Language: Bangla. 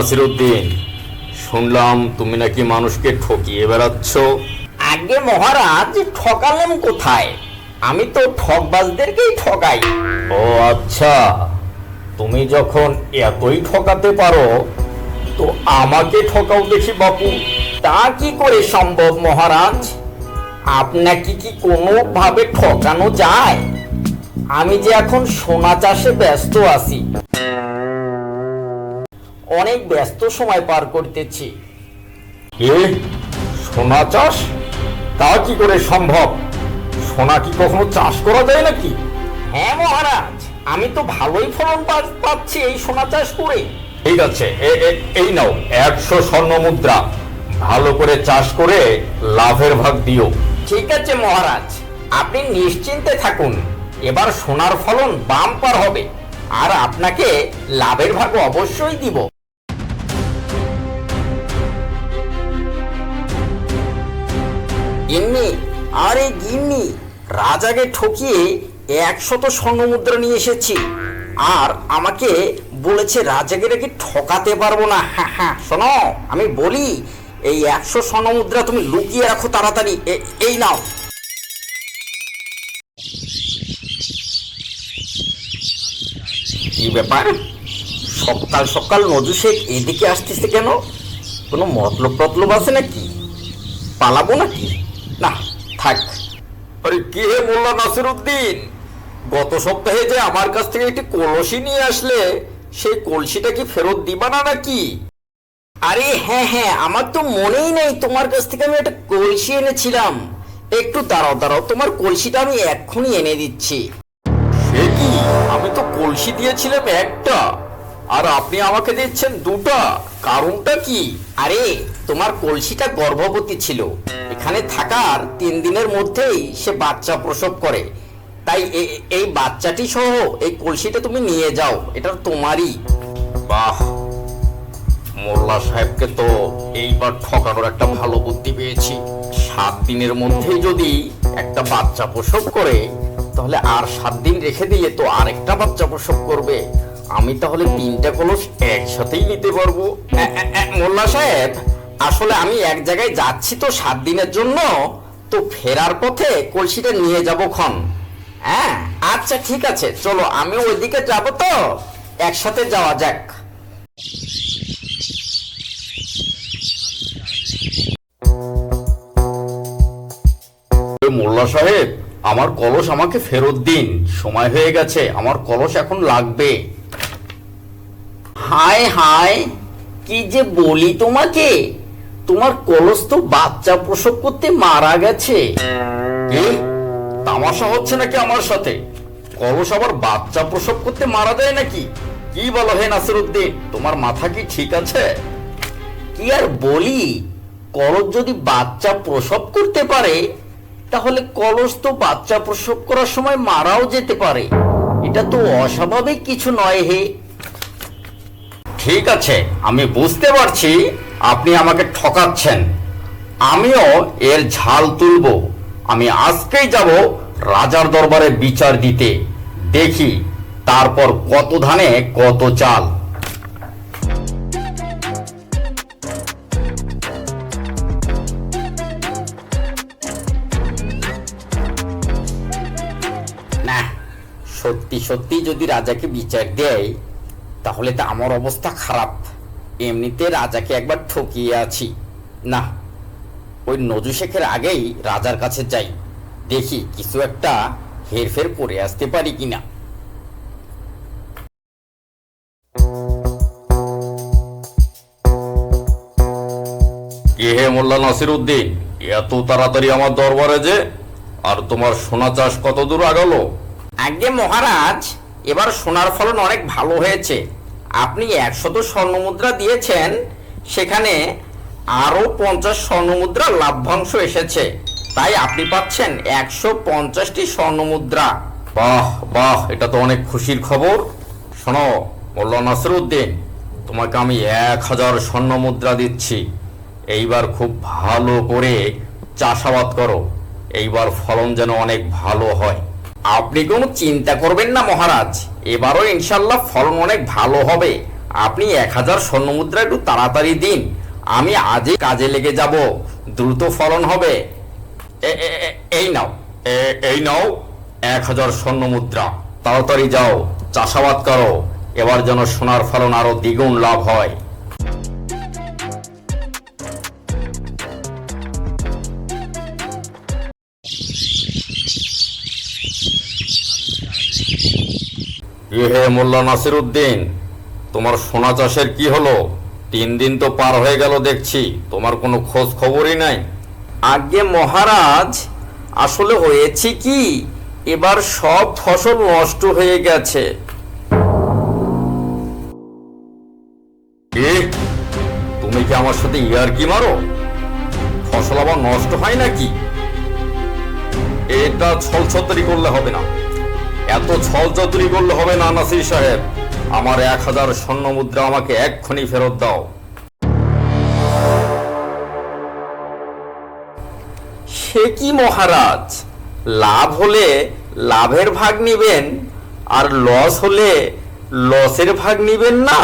নাসিরুদ্দিন শুনলাম তুমি নাকি মানুষকে ঠকিয়ে বেড়াচ্ছ। আগে মহারাজ ঠকালাম কোথায়? আমি তো ঠকবাজদেরকেই ঠকাই। ও আচ্ছা তুমি যখন এতই ঠকাতে পারো তো আমাকে ঠকাও দেখি বাপু। তা কি করে সম্ভব মহারাজ? আপনাকে কি কোনোভাবে ঠকানো যায়? আমি যে এখন সোনা চাষে ব্যস্ত আছি। অনেক ব্যস্ত সময় পার করতেছি। এ সোনা চাষ? তা কি করে সম্ভব? সোনা কি কখনো চাষ করা যায় নাকি? হ্যাঁ মহারাজ। আমি তো ভালোই ফলন পাচ্ছি এই সোনা চাষ করে। ঠিক আছে এই নাও একশো স্বর্ণ মুদ্রা। ভালো করে চাষ করে লাভের ভাগ দিও। ঠিক আছে মহারাজ। আপনি নিশ্চিন্তে থাকুন। এবার সোনার ফলন বাম্পার হবে। আর আপনাকে লাভের ভাগ অবশ্যই দিব। গিন্নি, আরে গিন্নি, রাজাকে ঠকিয়ে একশত স্বর্ণ মুদ্রা নিয়ে এসেছি। আর আমাকে বলেছে রাজাকে রেখে ঠকাতে পারব না। হ্যাঁ হ্যাঁ শোনো, আমি বলি, এই একশো স্বর্ণ মুদ্রা তুমি লুকিয়ে রাখো তাড়াতাড়ি। এই নাও। কি ব্যাপার? সকাল সকাল নজু শেখ এদিকে আসতেছে কেন? কোনো মতলব টতলব আছে নাকি? পালাবো নাকি? না থাক। আরে কে মোল্লা নাসিরুদ্দিন? গত সপ্তাহে যে আমার কাছ থেকে একটি কলসি নিয়ে আসলে সেই কলসিটা কি ফেরত দিবা না নাকি? আরে হ্যাঁ হ্যাঁ আমার তো মনেই নেই তোমার কাছ থেকে আমি একটা কলসি এনেছিলাম। একটু দাঁড়াও দাঁড়াও তোমার কলসিটা আমি এক্ষুনি এনে দিচ্ছি। সে কি? আমি তো কলসি দিয়েছিলাম একটা আর আপনি আমাকে দিচ্ছেন দুটা কারণটা কি? আরে তোমার কলসিটা গর্ভবতী ছিল। এখানে থাকার তিন দিনের মধ্যেই সে বাচ্চা প্রসব করে। তাই এই বাচ্চাটি সহ এই কলসিটা তুমি নিয়ে যাও, এটা তোমারই। বাহ! মোল্লা সাহেবকে তো এইবার ঠকানোর একটা ভালো বুদ্ধি পেয়েছি। সাত দিনের মধ্যেই যদি একটা বাচ্চা প্রসব করে, তাহলে আর সাত দিন রেখে দিলে তো আরেকটা বাচ্চা প্রসব করবে। আমি তাহলে তিনটা কলস একসাথেই নিতে পারব। মোল্লা সাহেব! আসলে আমি এক জায়গায় যাচ্ছি তো সাত দিনের জন্য, তো ফেরার পথে কলসিটা নিয়ে যাব ক্ষণ। হ্যাঁ? আচ্ছা ঠিক আছে, চলো, আমি ওইদিকে যাব তো, একসাথে যাওয়া যাক। মোল্লা সাহেব, আমার কলস আমাকে ফেরত দিন, সময় হয়ে গেছে, আমার কলস এখন লাগবে। হায় হায়, কি যে বলি তোমাকে? তোমার কলস তো বাচ্চা প্রসব করতে মারা গেছে। তামাশা হচ্ছে নাকি আমার সাথে? কলস আবার বাচ্চা প্রসব করতে মারা যায় নাকি? কি বলো হে নাসিরুদ্দিন, তোমার মাথা কি ঠিক আছে? কি আর বলি, কলস যদি বাচ্চা প্রসব করতে পারে, তাহলে কলস তো বাচ্চা প্রসব করার সময় মারাও যেতে পারে। এটা তো অস্বাভাবিক কিছু নয় হে। ঠিক আছে, আমি বুঝতে পারছি আপনি আমাকে ঠকাচ্ছেন। আমিও এর ঝাল তুলব। আমি আজকেই যাব রাজার দরবারে বিচার দিতে। দেখি তারপর কত ধানে কত চাল। না, সত্যি সত্যি যদি রাজাকে বিচার দেয় তাহলে তো আমার অবস্থা খারাপ। এমনিতে রাজাকে একবার ঠকিয়ে আছি। না ওই নজু শেখের আগেই রাজার কাছে যাই। দেখি কিছু একটা হেরফের করে আসতে পারি কিনা। হে মোল্লা নাসির উদ্দিন এত তাড়াতাড়ি আমার দরবারে যে আর তোমার সোনা চাষ কত দূর আগালো? আগে মহারাজ এবার সোনার ফলন অনেক ভালো হয়েছে। আপনি একশত স্বর্ণ মুদ্রা দিয়েছেন, সেখানে আরও পঞ্চাশ স্বর্ণ মুদ্রা লাভ্যাংশ এসেছে। তাই আপনি পাচ্ছেন একশো পঞ্চাশটি স্বর্ণ মুদ্রা বাহ বাহ, এটা তো অনেক খুশির খবর। শোনো, মোল্লা নাসির উদ্দিন তোমাকে আমি এক হাজার স্বর্ণ মুদ্রা দিচ্ছি। এইবার খুব ভালো করে চাষাবাদ করো। এইবার ফলন যেন অনেক ভালো হয়। আপনি কোনো চিন্তা করবেন না, মহারাজ। এবারও ইনশাল্লাহ ফলন অনেক ভালো হবে। আপনি এক হাজার স্বর্ণ মুদ্রা একটু তাড়াতাড়ি দিন। আমি আজই কাজে লেগে যাব। দ্রুত ফলন হবে। এই নাও। এই নাও এক হাজার স্বর্ণ মুদ্রা। তাড়াতাড়ি যাও। চাষাবাদ করো। এবার যেন সোনার ফলন আরও দ্বিগুণ লাভ হয়। এ হে মোল্লা নাসির উদ্দিন তোমার সোনা চাষের কি হলো? তিন দিন তো পার হয়ে গেল দেখছি তোমার কোনো খোঁজ খবরই নাই। আগে মহারাজ আসলে হয়েছে কি? এবার সব ফসল নষ্ট হয়ে গেছে। তুমি কি আমার সাথে ইয়ার কি মারো? ফসল আবার নষ্ট হয় নাকি? এটা ছল ছতরি করলে হবে না। এত ছল চতুরি করলে হবে না নাসির সাহেব। আমার এক হাজার স্বর্ণ মুদ্রা আমাকে এক্ষুনি ফেরত দাও। সে কি মহারাজ? লাভ হলে লাভের ভাগ নিবেন, আর লস হলে লসের ভাগ নিবেন না?